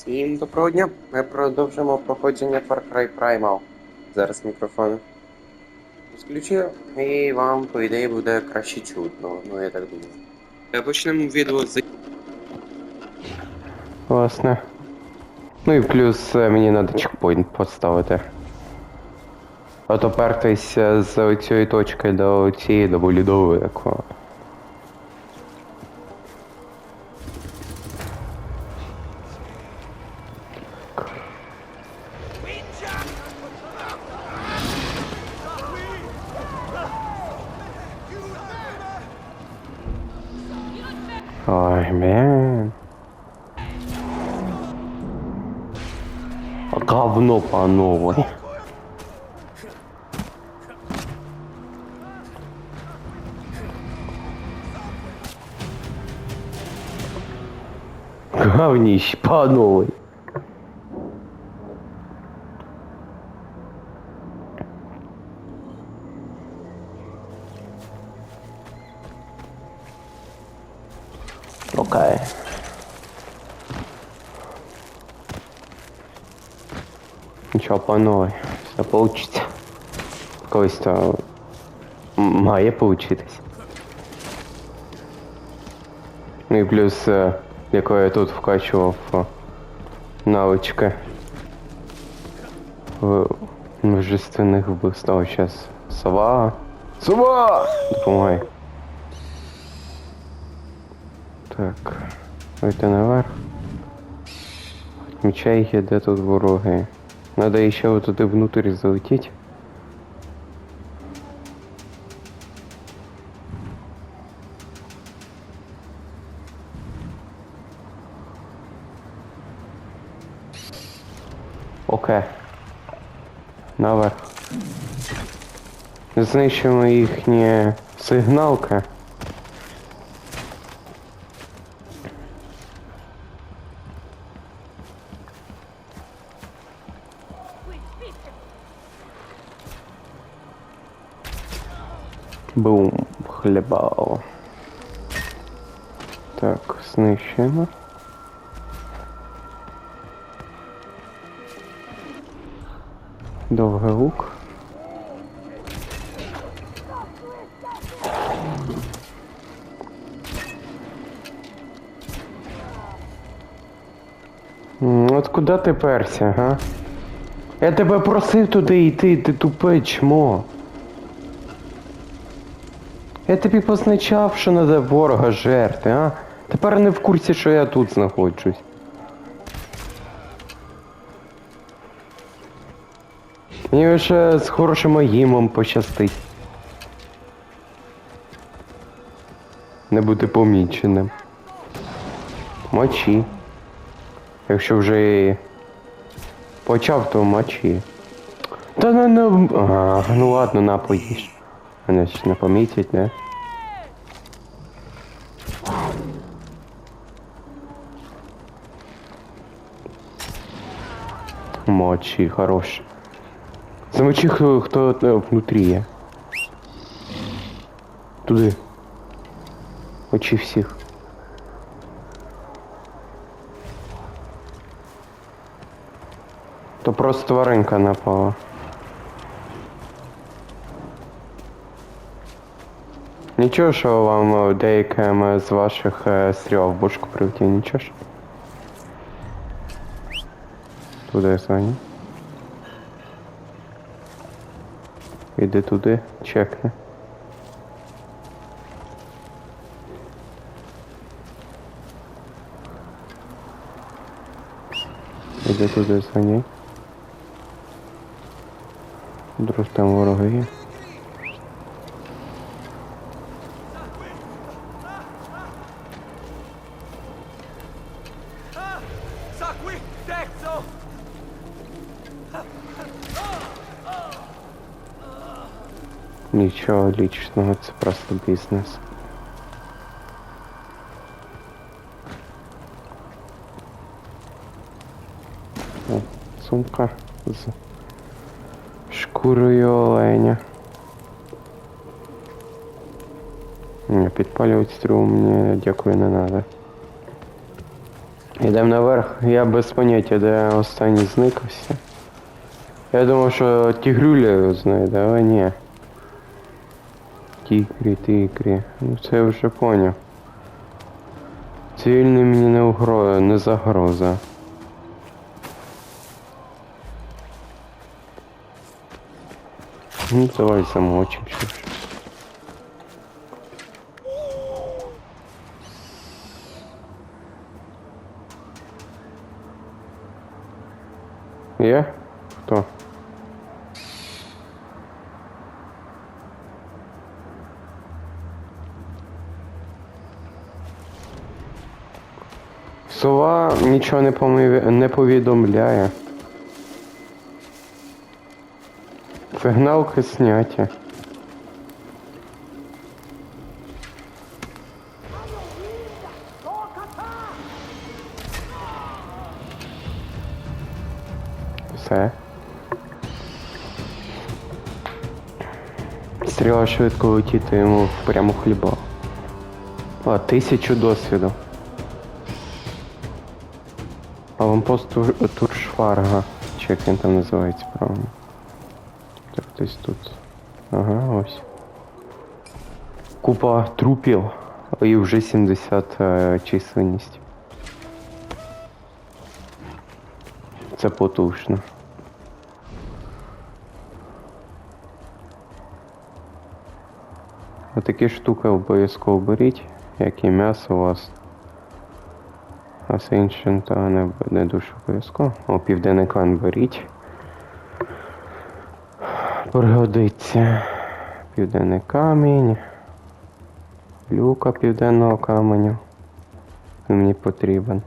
Всім доброго дня. Ми продовжимо проходження Far Cry Primal. Зараз мікрофон включив, і вам, по ідеї, буде краще чутно. Ну, я так думаю. Почнемо відео з Власне. Ну і плюс е, мені треба чекпоінт поставити. А то пертись з цієї точки до цієї доволі далеко. Ой, Говно по новой. Говнище по новой. Нічого, панове, все получиться. Колись то м- має. Ну і плюс, е, я тут е, навички в множественних вбивствах. Зараз сова. Сова! Допомагай. Так, вийти наверх. Отмічай, є, де тут вороги. Надо ще вот туди внутрь залететь. Окей. Наверх. Знищимо їхні сигналки. Бум, хлібало. Так, знищуємо. Довгий лук. От куди ти перся, га? Я тебе просив туди йти, ти тупе чмо. Я тобі позначав, що треба ворога жерти, а? Тепер не в курсі, що я тут знаходжусь. Мені лише з хорошим агімом пощастить. Не бути поміченим. Мочі. Якщо вже почав, то мочі. Та ну, ну, а, ну ладно, на поїж. Мене ж не помітять, да? Мочи, хорош. Замочи, хто, хто е, внутрі є. Туди. Очі всіх. То просто тваринка напала. Нічого, що вам е, деяким з ваших е, стріл в бушку прилетів, нічого ж? Туди, Саня. Іди туди, чекни. Іди туди, Саня. Друг там вороги є. Нічого лічного, це просто бізнес. О, сумка з шкурою оленя. Ні, підпалювати стрілу мені дякую не надо. Йдемо наверх. Я без поняття, де останній зникався. Я думав, що тігрюля знайде, але ні. Тігрі, тігрі. Ну це я вже поняв. Цивільний мені не угро... не загроза. Ну давай замочим що. Є? Нічого не, помив... не повідомляє. Сигналки зняті. Все. Стріла швидко летіти йому прямо хліба. А, тисячу досвіду. Аванпост Тур- Туршфарга. Чи як він там називається правильно. Так, десь тут. Ага, ось. Купа трупів. І вже 70 е, численність. Це потужно. Отакі штуки обов'язково беріть, як і м'ясо у вас. А все інше то не, не дуже обов'язково. О, південний клан беріть. Пригодиться. Південний камінь. Люка південного каменю. Він мені потрібен.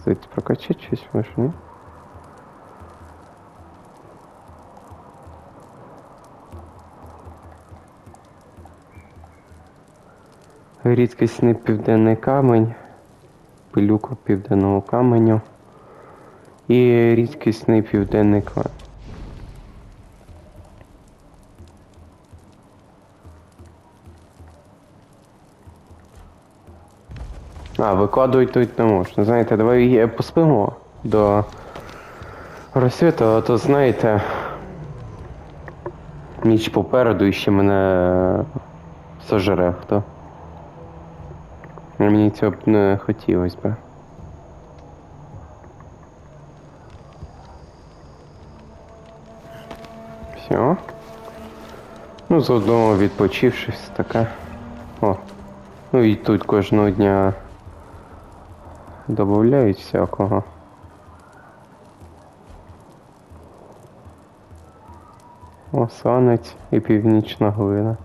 Стоїть прокачати щось може, ні? Рідкісний південний камень, пилюка південного каменю і рідкісний південний клан. А, викладувати тут не можна. Знаєте, давай поспимо до розсвіту, а то знаєте. Ніч попереду і ще мене сожре хто. Мені цього б не хотілося б. Все. Ну, заодно відпочившись таке. О. Ну і тут кожного дня додають всякого. Осанець і північна глина.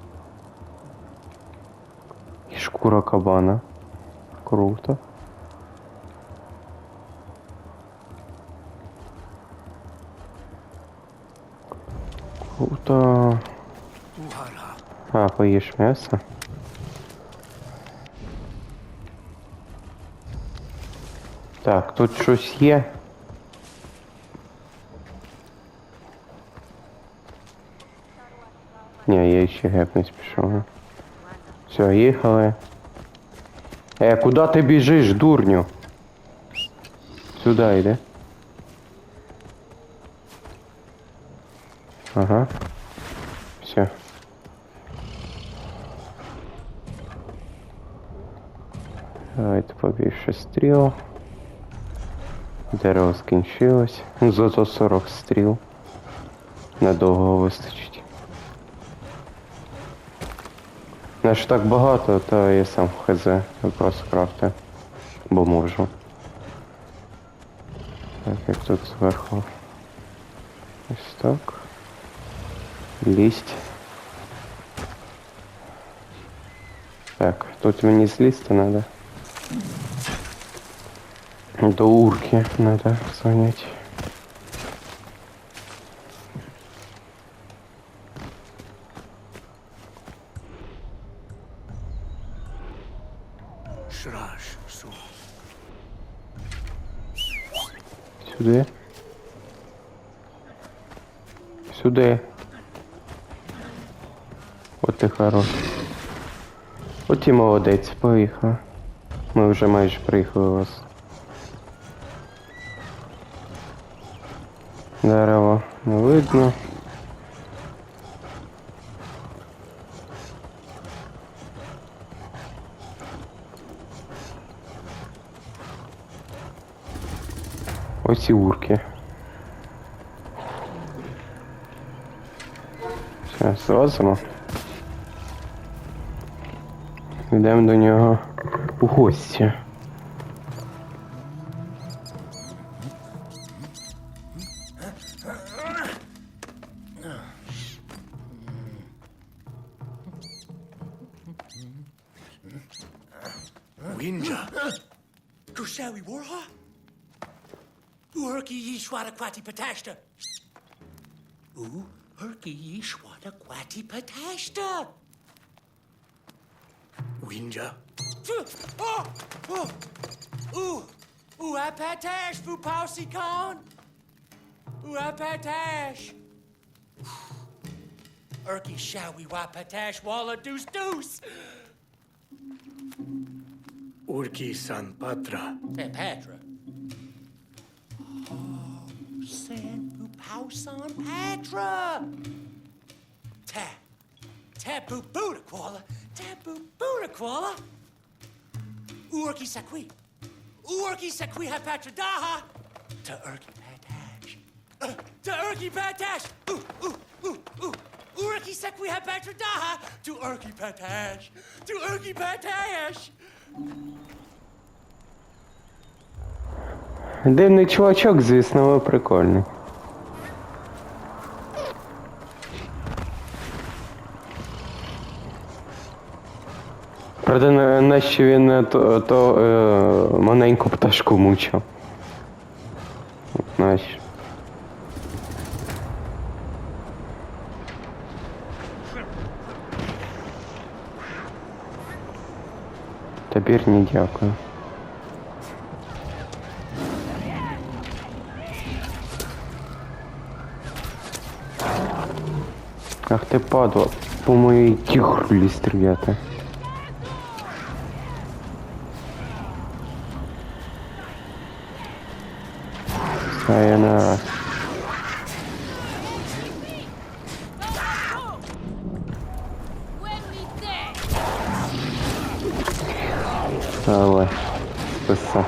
І шкура кабана. Круто. Круто. А, поїш м'ясо? Так, тут щось є. Ні, я ще гепнусь пішов. Все, їхали. Е, куди ти біжиш, дурню? Сюди йди. Ага. Все. Давайте побільше стріл. Дерево скінчилось. Зато 40 стріл. Надовго вистачить. Наш так багато, то я сам хз. Я просто крафтю. Бо можу. Так, як тут зверху. Ось так. Лість. Так, тут мені злізти треба. До урки надо звонить. Сюди. Сюди. От ти хорош. От і молодець, поїхав. Ми вже майже приїхали у вас. Дерево не видно. Ось і урки. Все, зразимо. Йдемо до нього у гості. Winja. Kushawi Warha? Urki Yishwata Kwati Patashta. Ooh, Urki Yishwata Kwati Patashta. Winja. Oh! Oh! Ooh! Ooh, I patash, Fu Pausi Khan! Ooh, I patash! Urki Shawi Wa Patash Walla Deuce Deuce! Urki San Patra. San Patra. San Pupau San Patra. Ta. Tapu Buddha Koala. Tapu Buddha Koala. Urki Sakwi. Urki Sakwi ha Patra Daha. To Urki Patash. Uh, to Urki Patash. Ooh, ooh, ooh, ooh. Urki Sakwi ha Patra Daha. To Urki Patash. To Urki Patash. Дивний чувачок, звісно, але прикольний. Правда, на- він е, то, то е, маленьку пташку мучив. Нащо? Тепер ні дякую. Ах ти падла, по моїй тігрлі стріляти. We dead. Давай. Писа.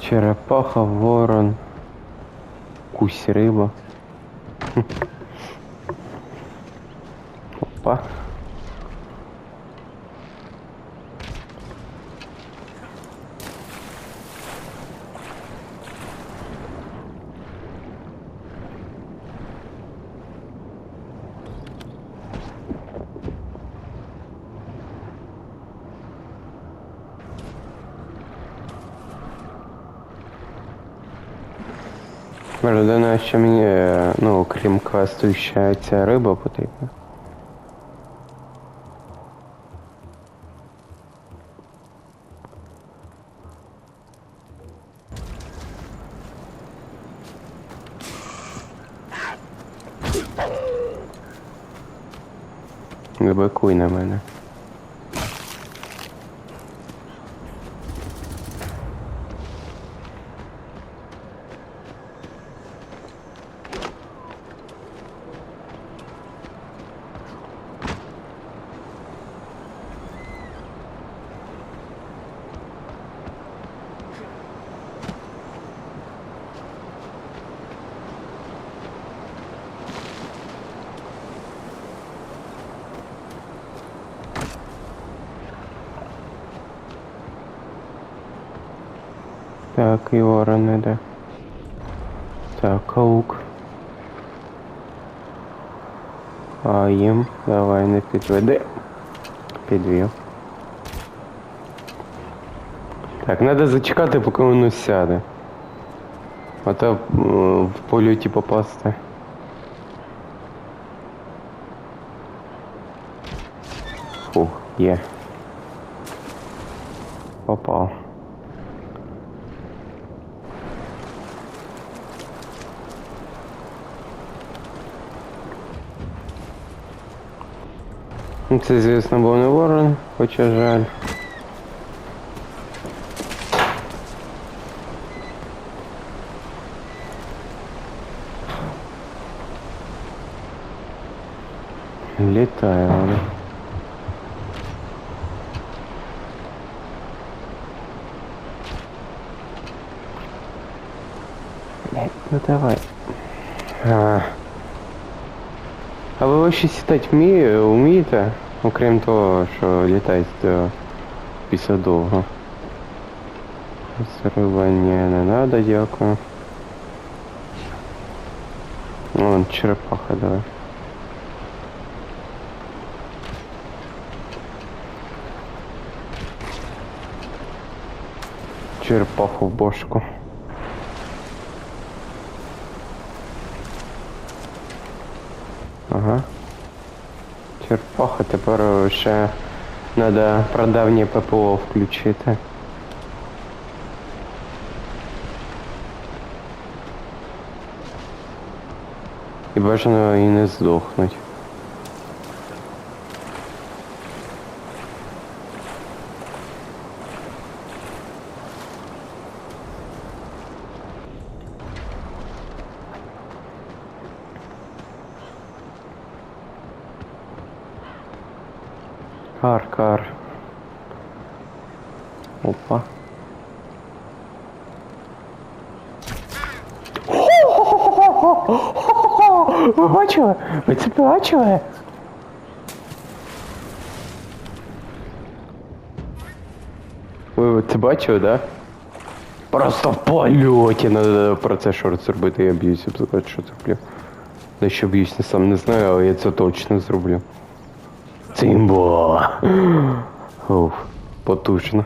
Черепаха, ворон, кусь риба. Опа. Людина, що мені, е, ну, крім квесту, ще ця риба потрібна. Не на мене. І ворон іде. Так, лук. А їм давай не підведи. Підвів. Так, треба зачекати, поки воно сяде. А то в польоті попасти. Фух, є. Попав. Це, звісно, був не ворон, хоча жаль. Літає вона. Блядь, ну давай. А, а ви вообще сідати вміє, вмієте? Окрім того, що літаєте після довго. Зривання не надо, дякую. Вон, черепаха, давай. Черепаху в бошку. Ага. Черпаха, тепер ще треба прадавнє ППО включити. І бажано і не здохнуть. Ви бачили? Ви це бачили? Ви це бачили, да? Просто в польоті треба про це шорт зробити, я б'юсь, я б сказати, що це блін. На що б'юсь, я сам не знаю, але я це точно зроблю. Цимбо. Уф, потужно.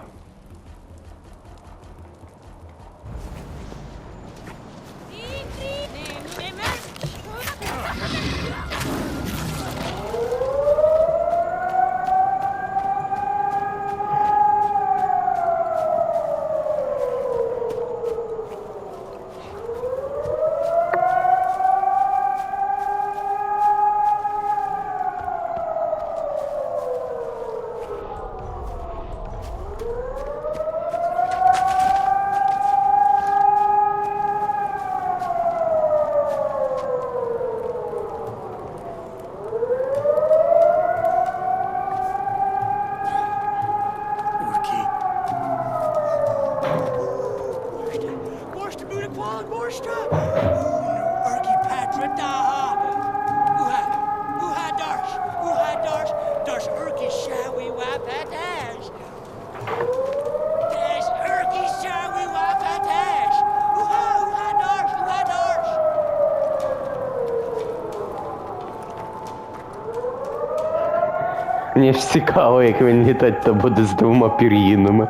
Мені ж цікаво, як він літати то буде з двома пір'їнами.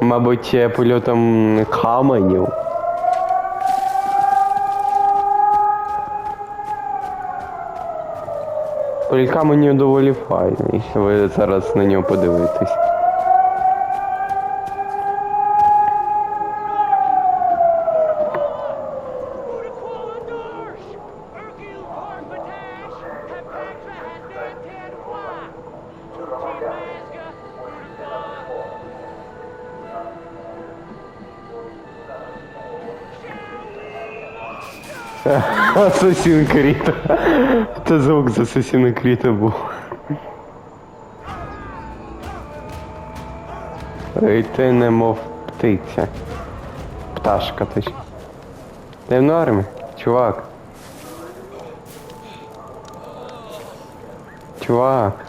Мабуть, е, польотом каменів. Політ каменів доволі файний. Ви зараз на нього подивитесь. Асасін Кріт. Це звук з Асасіна Кріта був. Ой, ти не мов птиця. Пташка точно. Ти в нормі, чувак. Чувак.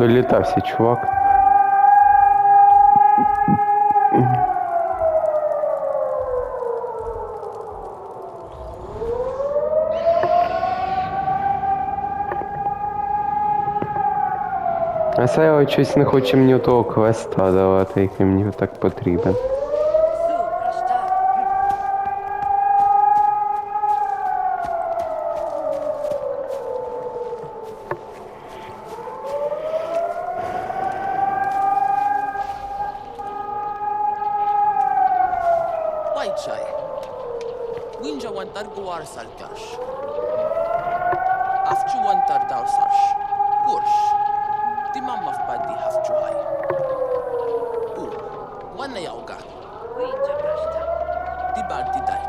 Долітався, чувак. А сайва, щось не хоче мені того квеста давати, який мені так потрібен. îngewantar guar saltaș. Afci wantar dau saș. Kurș. Ti mamma fbadi hafci hai. U. Wanna yauga. Ui, ce Ti balti dai.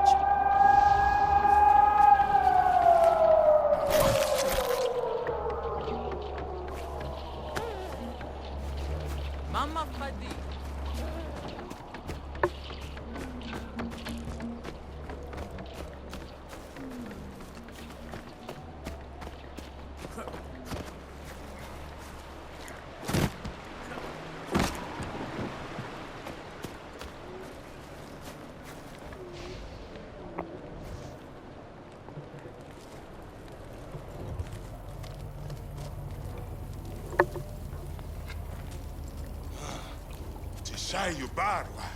Tishayu barwa.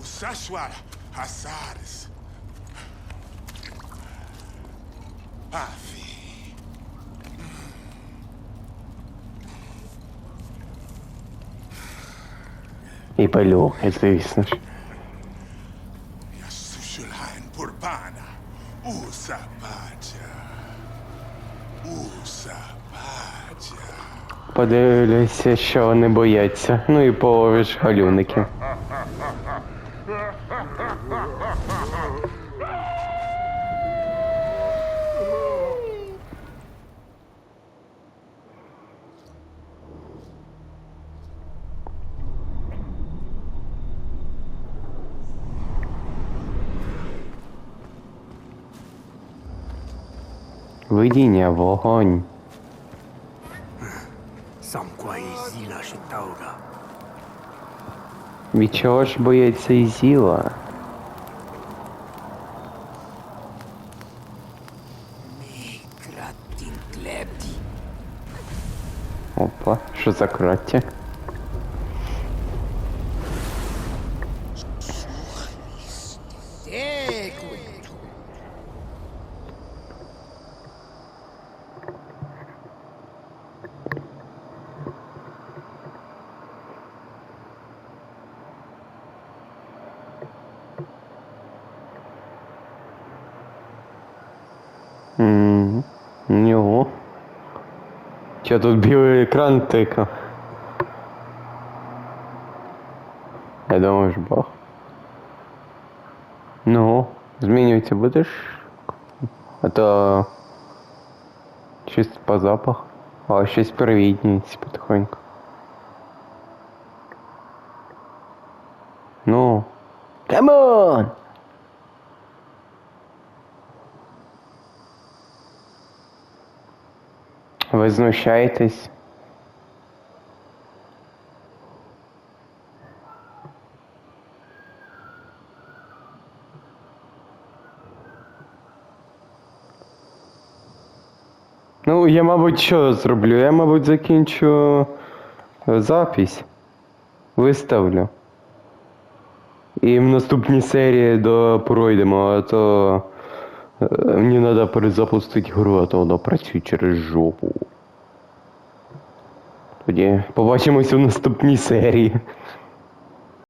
Usashwara hasaris. Afi. І пальохи, звісно ж. Yasushulhain Подивлюся, що вони бояться. Ну і половиш галюників. Видіння, вогонь. Від чого ж боїться і зіла? Kratin klepti. Опа, що за краття? Че тут білий екран тикав? Я думаю, ж бог. Ну, змінюватися будеш? А то щось по запах, а щось привітність потихоньку. Ну. Камон! Ви знущаєтесь? Ну, я, мабуть, що зроблю? Я, мабуть, закінчу е, запись. Виставлю. І в наступній серії до пройдемо, а то е, мені треба перезапустити гру, а то вона працює через жопу. Тоді побачимось у наступній серії.